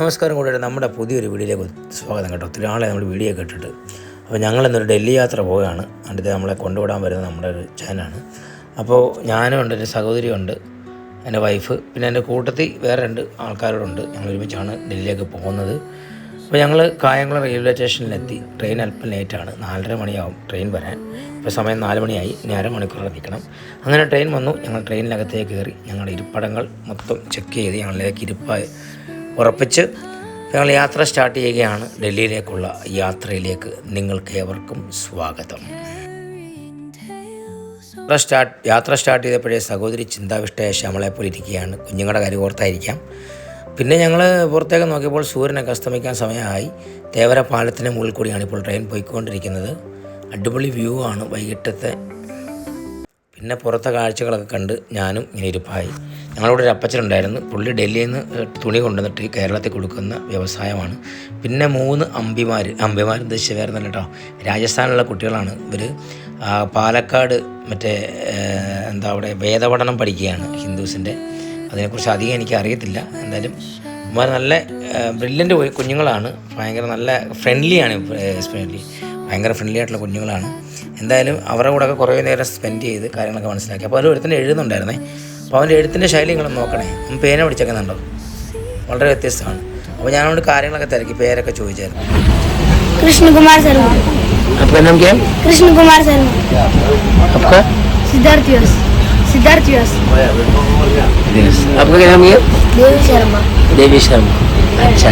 നമസ്കാരം കൂടെ നമ്മുടെ പുതിയൊരു വീഡിയോയിലേക്ക് സ്വാഗതം കേട്ടോ. ഒത്തിരി ആളെ നമ്മൾ വീഡിയോ കേട്ടിട്ട്. അപ്പോൾ ഞങ്ങൾ ഇന്നൊരു ഡൽഹി യാത്ര പോവുകയാണ്. അടുത്ത് നമ്മളെ കൊണ്ടുവിടാൻ വരുന്ന നമ്മുടെ ഒരു ചാനാണ് അപ്പോൾ ഞാനും ഉണ്ട് എന്റെ സഹോദരിയുണ്ട് എന്റെ വൈഫ് പിന്നെ എന്റെ കൂട്ടത്തിൽ വേറെ രണ്ട് ആൾക്കാരോടുണ്ട് ഞങ്ങൾ ഒരുമിച്ചാണ് ഡൽഹിയിലേക്ക് പോകുന്നത്. അപ്പോൾ ഞങ്ങൾ കായംകുളം റെയിൽവേ സ്റ്റേഷനിലെത്തി ട്രെയിൻ അല്പം ലേറ്റാണ് നാലര മണിയാവും ട്രെയിൻ വരാൻ. ഇപ്പോൾ സമയം നാല് മണിയായി. ഇനി അരമണിക്കൂറിൽ നിൽക്കണം അങ്ങനെ ട്രെയിൻ വന്നു. ഞങ്ങൾ ട്രെയിനിനകത്തേക്ക് കയറി ഞങ്ങളുടെ ഇരിപ്പടങ്ങൾ മൊത്തം ചെക്ക് ചെയ്ത് ഞങ്ങളിലേക്ക് ഇരിപ്പായി. ഉറപ്പിച്ച് ഞങ്ങൾ യാത്ര സ്റ്റാർട്ട് ചെയ്യുകയാണ്. ഡൽഹിയിലേക്കുള്ള യാത്രയിലേക്ക് നിങ്ങൾക്ക് ഏവർക്കും സ്വാഗതം. യാത്ര സ്റ്റാർട്ട് യാത്ര സ്റ്റാർട്ട് ചെയ്തപ്പോഴേ സഹോദരി ചിന്താവിഷ്ടയ ശ്യാമളെപ്പോലെ ഇരിക്കുകയാണ്. കുഞ്ഞുങ്ങളുടെ കാര്യം ഓർത്തായിരിക്കാം. പിന്നെ ഞങ്ങൾ പുറത്തേക്ക് നോക്കിയപ്പോൾ സൂര്യനൊക്കെ അസ്തമിക്കാൻ സമയമായി. തേവര പാലത്തിന് മുകളിൽ കൂടിയാണ് ഇപ്പോൾ ട്രെയിൻ പോയിക്കൊണ്ടിരിക്കുന്നത്. അടിപൊളി വ്യൂ ആണ് വൈകിട്ടത്തെ പിന്നെ പുറത്തെ കാഴ്ചകളൊക്കെ കണ്ട് ഞാനും ഇങ്ങനെ ഇരിപ്പായി. ഞങ്ങളിവിടെ ഒരു അപ്പച്ചനുണ്ടായിരുന്നു. പുള്ളി ഡൽഹിയിൽ നിന്ന് തുണി കൊണ്ടുവന്നിട്ട് കേരളത്തിൽ കൊടുക്കുന്ന വ്യവസായമാണ്. പിന്നെ മൂന്ന് അമ്പിമാർ അമ്പിമാർ ഉദ്ദേശിച്ച് വേറെ തന്നെ കേട്ടോ. രാജസ്ഥാനിലുള്ള കുട്ടികളാണ് ഇവർ പാലക്കാട് മറ്റേ എന്താ അവിടെ വേദപഠനം പഠിക്കുകയാണ് ഹിന്ദുസിന്റെ അതിനെക്കുറിച്ച് അധികം എനിക്ക് അറിയത്തില്ല. എന്തായാലും ഇവന്മാർ നല്ല ബ്രില്യന്റ് കുഞ്ഞുങ്ങളാണ്. ഭയങ്കര നല്ല ഫ്രണ്ട്ലിയാണ് എസ്പെഷ്യലി ഭയങ്കര ഫ്രണ്ട്ലി ആയിട്ടുള്ള കുഞ്ഞുങ്ങളാണ് എന്തായാലും അവരുടെ കൂടെ ഒക്കെ കുറേ നേരം സ്പെൻഡ് ചെയ്ത് കാര്യങ്ങളൊക്കെ മനസ്സിലാക്കി അപ്പോൾ അതിൽ ഒരുത്തന്നെ എഴുതുന്നുണ്ടായിരുന്നേ അപ്പോൾ അവൻ്റെ എഴുത്തിൻ്റെ ശൈലി നിങ്ങൾ നോക്കണേ അവൻ പേന പിടിച്ചേക്കുന്നുണ്ടോ വളരെ വ്യത്യസ്തമാണ് അപ്പോൾ ഞാനോട് കാര്യങ്ങളൊക്കെ തിരക്കി പേരൊക്കെ ചോദിച്ചായിരുന്നു कृष्ण कुमार शर्मा आपका नाम क्या कृष्ण कुमार शर्मा आपका सिद्धार्थ यश सिद्धार्थ यश आपका क्या नाम है देवी शर्मा देवी शर्मा अच्छा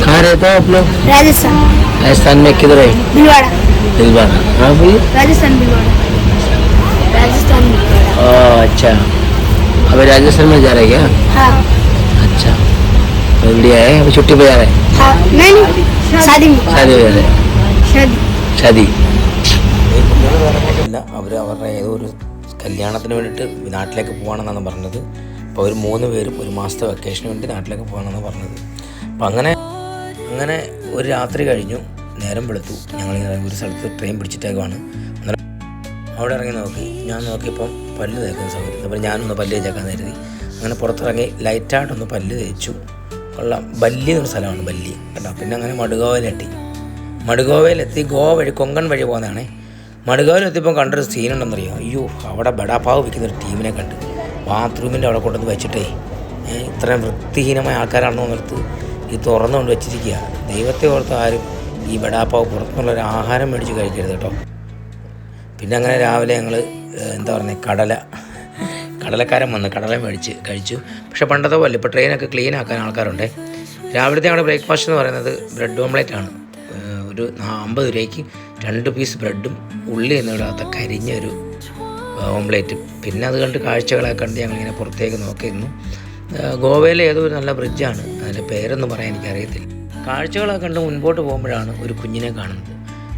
कहाँ रहते हो आप लोग राजस्थान राजस्थान में किधर है भिलवाड़ा दिलबाना हाँ बोलिए राजस्थान भिलवाड़ा राजस्थान भिलवाड़ा ओह, अच्छा अभी राजस्थान में जा रहे हैं क्या हाँ अच्छा तो इंडिया है अभी छुट्टी पे जा रहे हैं हाँ नहीं नहीं शादी में शादी पे जा रहे हैं शादी ഷാദി ഇല്ല അവർ അവരുടെ ഏതോ ഒരു കല്യാണത്തിന് വേണ്ടിയിട്ട് നാട്ടിലേക്ക് പോകണമെന്നാണ് പറഞ്ഞത് അപ്പോൾ അവർ മൂന്ന് പേരും ഒരു മാസത്തെ വെക്കേഷന് വേണ്ടി നാട്ടിലേക്ക് പോകണമെന്നാണ് പറഞ്ഞത്. അപ്പോൾ അങ്ങനെ അങ്ങനെ ഒരു രാത്രി കഴിഞ്ഞു. നേരം വെളുത്തു. ഞങ്ങളിങ്ങനെ ഒരു സ്ഥലത്ത് ട്രെയിൻ പിടിച്ചിട്ടേക്കുവാണ്. അന്നേരം അവിടെ ഇറങ്ങി നോക്കി. ഞാൻ നോക്കിയപ്പം പല്ല് തേക്കുന്ന സൗകര്യം. അപ്പോൾ ഞാനൊന്ന് പല്ല് തേക്കാൻ കരുതി. അങ്ങനെ പുറത്തിറങ്ങി ലൈറ്റായിട്ടൊന്ന് പല്ല് തേച്ചു. കൊള്ളാം. ബല്ലി എന്നൊരു സ്ഥലമാണ് ബല്ലി. കേട്ടോ പിന്നെ അങ്ങനെ മടുകോവയിലെത്തി. മടുഗോവയിലെത്തി ഗോവ വഴി കൊങ്കൺ വഴി പോകുന്നതാണേ. മടുഗോവയിലെത്തിയപ്പോൾ കണ്ടൊരു സീനുണ്ടെന്നറിയാം അയ്യോ അവിടെ ബഡാപ്പാവ് വിൽക്കുന്ന ഒരു ടീമിനെ കണ്ട്. ബാത്റൂമിന്റെ അവിടെ കൊണ്ടുവന്ന് വെച്ചിട്ടേ ഇത്രയും വൃത്തിഹീനമായ ആൾക്കാരാണെന്ന് ഓർത്ത് ഈ തുറന്നുകൊണ്ട് വെച്ചിരിക്കുക. ദൈവത്തെ ഓർത്ത് ആരും ഈ ബടാപ്പാവ് പുറത്തുനിന്നുള്ള ഒരു ആഹാരം മേടിച്ച് കഴിക്കരുത് കേട്ടോ. പിന്നെ അങ്ങനെ രാവിലെ ഞങ്ങൾ എന്താ പറയുന്നത് കടല കടലക്കാരൻ വന്ന് കടല മേടിച്ച് കഴിച്ചു. പക്ഷേ പണ്ടത്തെ പോലെ ഇപ്പോൾ ട്രെയിനൊക്കെ ക്ലീൻ ആക്കാൻ ആൾക്കാരുണ്ട്. രാവിലത്തെ ഞങ്ങളുടെ ബ്രേക്ക്ഫാസ്റ്റ് എന്ന് പറയുന്നത് ബ്രെഡ് ഓംലേറ്റ് ആണ്. ഒരു അമ്പത് രൂപയ്ക്ക് രണ്ട് പീസ് ബ്രെഡും ഉള്ളി എന്നിടാത്ത കരിഞ്ഞ ഒരു ഓംലേറ്റും. പിന്നെ അത് കണ്ട് കാഴ്ചകളൊക്കെ കണ്ട് ഞങ്ങളിങ്ങനെ പുറത്തേക്ക് നോക്കിയിരുന്നു. ഗോവയിലെ ഏതോ ഒരു നല്ല ബ്രിഡ്ജാണ്. അതിന്റെ പേരൊന്നും പറയാൻ എനിക്കറിയത്തില്ല. കാഴ്ചകളൊക്കെ കണ്ട് മുൻപോട്ട് പോകുമ്പോഴാണ് ഒരു കുഞ്ഞിനെ കാണുന്നത്.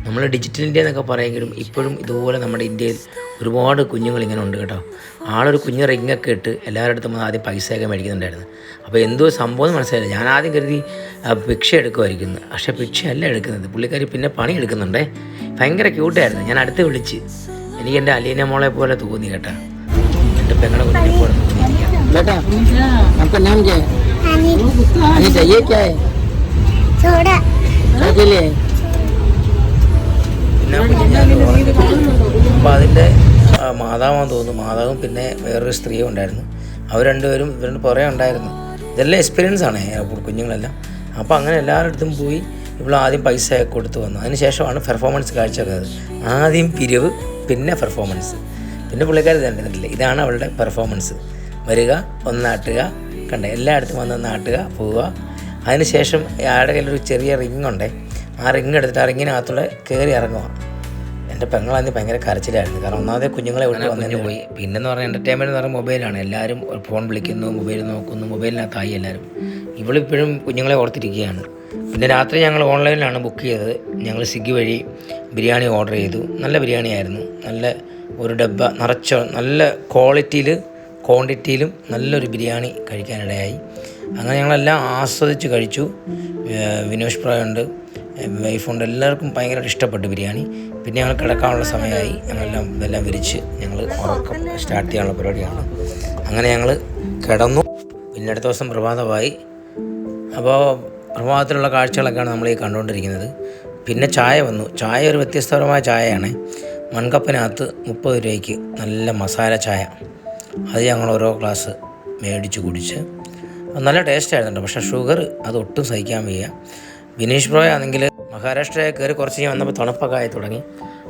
നമ്മൾ ഡിജിറ്റൽ ഇന്ത്യ എന്നൊക്കെ പറയുമെങ്കിലും ഇപ്പോഴും ഇതുപോലെ നമ്മുടെ ഇന്ത്യയിൽ ഒരുപാട് കുഞ്ഞുങ്ങൾ ഇങ്ങനെ ഉണ്ട് കേട്ടോ. ആളൊരു കുഞ്ഞ് റിങ്ങൊക്കെ ഇട്ട് എല്ലാവരുടെ അടുത്തും ആദ്യം പൈസയൊക്കെ മേടിക്കുന്നുണ്ടായിരുന്നു. അപ്പോൾ എന്തോ സംഭവം മനസ്സിലായില്ല. ഞാൻ ആദ്യം കരുതി ഭിക്ഷ എടുക്കുമായിരിക്കുന്നു പക്ഷേ ഭിക്ഷയല്ല എടുക്കുന്നത്. പുള്ളിക്കാരി പിന്നെ പണി എടുക്കുന്നുണ്ടേ. ഭയങ്കര ക്യൂട്ടായിരുന്നു ഞാൻ അടുത്ത് വിളിച്ച് എനിക്ക് എൻ്റെ അലീന മോളെ പോലെ തോന്നി കേട്ടോ എൻ്റെ പെങ്ങളുടെ കുഞ്ഞിനെ പോലെ തോന്നി बेटा आपका नाम क्या है अनिता ये क्या है सोडा क्या के लिए പിന്നെ കുഞ്ഞിനെ അപ്പോൾ അതിൻ്റെ ആ, മാതാവാന്ന് തോന്നുന്നു മാതാവും പിന്നെ വേറൊരു സ്ത്രീയും ഉണ്ടായിരുന്നു അവർ രണ്ടുപേരും ഇവരുടെ പുറകെ ഉണ്ടായിരുന്നു ഇതെല്ലാം എക്സ്പീരിയൻസ് ആണ് അപ്പോൾ കുഞ്ഞുങ്ങളെല്ലാം അപ്പോൾ അങ്ങനെ എല്ലാവരുടെ അടുത്തും പോയി ഇപ്പോൾ ആദ്യം പൈസ ഒക്കെ കൊടുത്ത് വന്നു അതിന് ശേഷമാണ് പെർഫോമൻസ് കാഴ്ചവെക്കുന്നത് ആദ്യം പിരിവ് പിന്നെ പെർഫോമൻസ് പിന്നെ പുള്ളിക്കാർ തന്നിട്ടില്ല ഇതാണ് അവളുടെ പെർഫോമൻസ് വരിക ഒന്നാട്ടുക കണ്ട എല്ലായിടത്തും വന്ന് നാട്ടുക പോവുക. അതിനുശേഷം അയാളുടെ കയ്യിലൊരു ചെറിയ റിങ്ങുണ്ടേ ആ റിങ് എടുത്തിട്ട് ആ റിങ്ങിനകത്തൂടെ കയറി ഇറങ്ങുക. എന്റെ പെങ്ങളാണെങ്കിൽ ഭയങ്കര കരച്ചിലായിരുന്നു. കാരണം ഒന്നാമതെ കുഞ്ഞുങ്ങളെ വിട്ട് വന്നു പോയി പിന്നെന്ന് പറഞ്ഞാൽ എന്റർടൈൻമെന്റ് എന്ന് പറഞ്ഞാൽ മൊബൈലാണ് എല്ലാവരും ഫോൺ വിളിക്കുന്നു മൊബൈൽ നോക്കുന്നു മൊബൈലിനകത്തായി എല്ലാവരും ഇവളിപ്പോഴും കുഞ്ഞുങ്ങളെ ഓർത്തിരിക്കുകയാണ്. പിന്നെ രാത്രി ഞങ്ങൾ ഓൺലൈനിലാണ് ബുക്ക് ചെയ്തത്. ഞങ്ങൾ സ്വിഗ്ഗി വഴി ബിരിയാണി ഓർഡർ ചെയ്തു. നല്ല ബിരിയാണി ആയിരുന്നു. നല്ല ഒരു ഡബ്ബ നിറച്ച നല്ല ക്വാളിറ്റിയിൽ ക്വാണ്ടിറ്റിയിലും നല്ലൊരു ബിരിയാണി കഴിക്കാനിടയായി. അങ്ങനെ ഞങ്ങളെല്ലാം ആസ്വദിച്ച് കഴിച്ചു. വിനോഷ് പ്രായുണ്ട് വൈഫുണ്ട് എല്ലാവർക്കും ഭയങ്കരമായിട്ട് ഇഷ്ടപ്പെട്ടു ബിരിയാണി. പിന്നെ ഞങ്ങൾ കിടക്കാനുള്ള സമയമായി. ഞങ്ങളെല്ലാം ഇതെല്ലാം വിരിച്ച് ഞങ്ങൾ ഉറക്കം സ്റ്റാർട്ട് ചെയ്യാനുള്ള പരിപാടിയാണ്. അങ്ങനെ ഞങ്ങൾ കിടന്നു. പിന്നെ അടുത്ത ദിവസം പ്രഭാതമായി. അപ്പോൾ പ്രഭാതത്തിലുള്ള കാഴ്ചകളൊക്കെയാണ് നമ്മൾ ഈ കണ്ടുകൊണ്ടിരിക്കുന്നത്. പിന്നെ ചായ വന്നു. ചായ ഒരു വ്യത്യസ്തപരമായ ചായയാണ്. മൺകപ്പിനകത്ത് മുപ്പത് രൂപയ്ക്ക് നല്ല മസാല ചായ. അത് ഞങ്ങൾ ഓരോ ഗ്ലാസ് മേടിച്ച് കുടിച്ച്. നല്ല ടേസ്റ്റ് ആയിരുന്നു പക്ഷേ ഷുഗർ അത് ഒട്ടും സഹിക്കാൻ വയ്യ. ബിനീഷ് ബ്രോയ് ആണെങ്കിൽ മഹാരാഷ്ട്രയിൽ കയറി കുറച്ച് കഴിഞ്ഞ് വന്നപ്പോൾ തണുപ്പൊക്കെ ആയി തുടങ്ങി.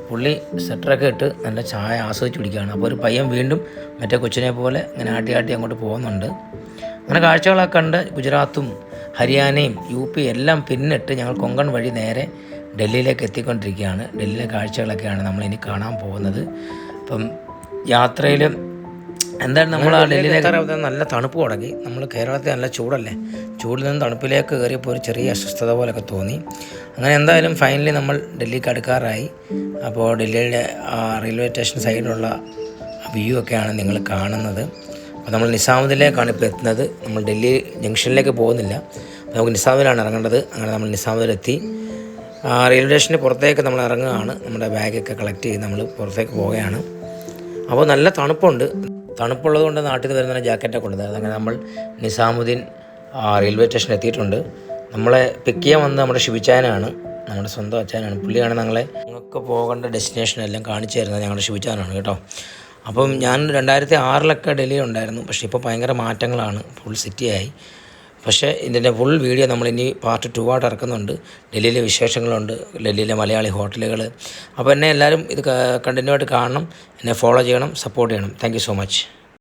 പുള്ളി സെറ്ററൊക്കെ ഇട്ട് നല്ല ചായ ആസ്വദിച്ച് കുടിക്കുകയാണ്. അപ്പോൾ ഒരു പയ്യൻ വീണ്ടും മറ്റേ കൊച്ചിനെ പോലെ ഇങ്ങനെ ആട്ടി ആട്ടി അങ്ങോട്ട് പോകുന്നുണ്ട്. അങ്ങനെ കാഴ്ചകളൊക്കെ കണ്ട് ഗുജറാത്തും ഹരിയാനയും യു പി എല്ലാം പിന്നിട്ട് ഞങ്ങൾ കൊങ്കൺ വഴി നേരെ ഡൽഹിയിലേക്ക് എത്തിക്കൊണ്ടിരിക്കുകയാണ്. ഡൽഹിയിലെ കാഴ്ചകളൊക്കെയാണ് നമ്മൾ ഇനി കാണാൻ പോകുന്നത്. അപ്പം യാത്രയിൽ എന്തായാലും നമ്മൾ ഡൽഹിയിലേക്ക് നല്ല തണുപ്പ് തുടങ്ങി. നമ്മൾ കേരളത്തിൽ നല്ല ചൂടല്ലേ? ചൂടിൽ നിന്ന് തണുപ്പിലേക്ക് കയറിയപ്പോൾ ഒരു ചെറിയ അസ്വസ്ഥത പോലെയൊക്കെ തോന്നി. അങ്ങനെ എന്തായാലും ഫൈനലി നമ്മൾ ഡൽഹിക്ക് അടുക്കാറായി. അപ്പോൾ ഡൽഹിയുടെ ആ റെയിൽവേ സ്റ്റേഷൻ സൈഡിലുള്ള വ്യൂ ഒക്കെയാണ് നിങ്ങൾ കാണുന്നത്. അപ്പോൾ നമ്മൾ നിസാമുദ്ദീനിലേക്കാണ് ഇപ്പോൾ എത്തുന്നത്. നമ്മൾ ഡൽഹി ജംഗ്ഷനിലേക്ക് പോകുന്നില്ല. നമുക്ക് നിസാമിലാണ് ഇറങ്ങേണ്ടത്. അങ്ങനെ നമ്മൾ നിസാമുദ്ദീലെത്തി ആ, റെയിൽവേ സ്റ്റേഷന്റെ പുറത്തേക്ക് നമ്മൾ ഇറങ്ങുകയാണ്. നമ്മുടെ ബാഗൊക്കെ കളക്ട് ചെയ്ത് നമ്മൾ പുറത്തേക്ക് പോവുകയാണ്. അപ്പോൾ നല്ല തണുപ്പുണ്ട്. തണുപ്പുള്ളത് കൊണ്ട് നാട്ടിൽ നിന്ന് വരുന്ന ജാക്കറ്റൊക്കെ കൊണ്ടുവന്നത് അങ്ങനെ നമ്മൾ നിസാമുദ്ദീൻ റെയിൽവേ സ്റ്റേഷനിൽ എത്തിയിട്ടുണ്ട്. നമ്മളെ പിക്ക് ചെയ്യാൻ വന്നത് നമ്മുടെ ശിവിച്ചാനാണ് നമ്മുടെ സ്വന്തം അച്ഛനാണ്. പുള്ളിയാണ് ഞങ്ങളെ ഞങ്ങൾക്ക് പോകേണ്ട ഡെസ്റ്റിനേഷൻ എല്ലാം കാണിച്ചു തരുന്നത് ഞങ്ങളുടെ ശിവിച്ചാനാണ് കേട്ടോ. അപ്പം ഞാൻ രണ്ടായിരത്തി ആറിലൊക്കെ ഡൽഹി ഉണ്ടായിരുന്നു. പക്ഷേ ഇപ്പോൾ ഭയങ്കര മാറ്റങ്ങളാണ്. ഫുൾ സിറ്റിയായി പക്ഷേ ഇതിന്റെ ഫുൾ വീഡിയോ നമ്മൾ ഇനി പാർട്ട് ടു ആയിട്ട് ഇറക്കുന്നുണ്ട്. ഡൽഹിയിലെ വിശേഷങ്ങളുണ്ട് ഡൽഹിയിലെ മലയാളി ഹോട്ടലുകൾ അപ്പോൾ എന്നെ എല്ലാവരും ഇത് കണ്ടിന്യൂ ആയിട്ട് കാണണം എന്നെ ഫോളോ ചെയ്യണം സപ്പോർട്ട് ചെയ്യണം. Thank so much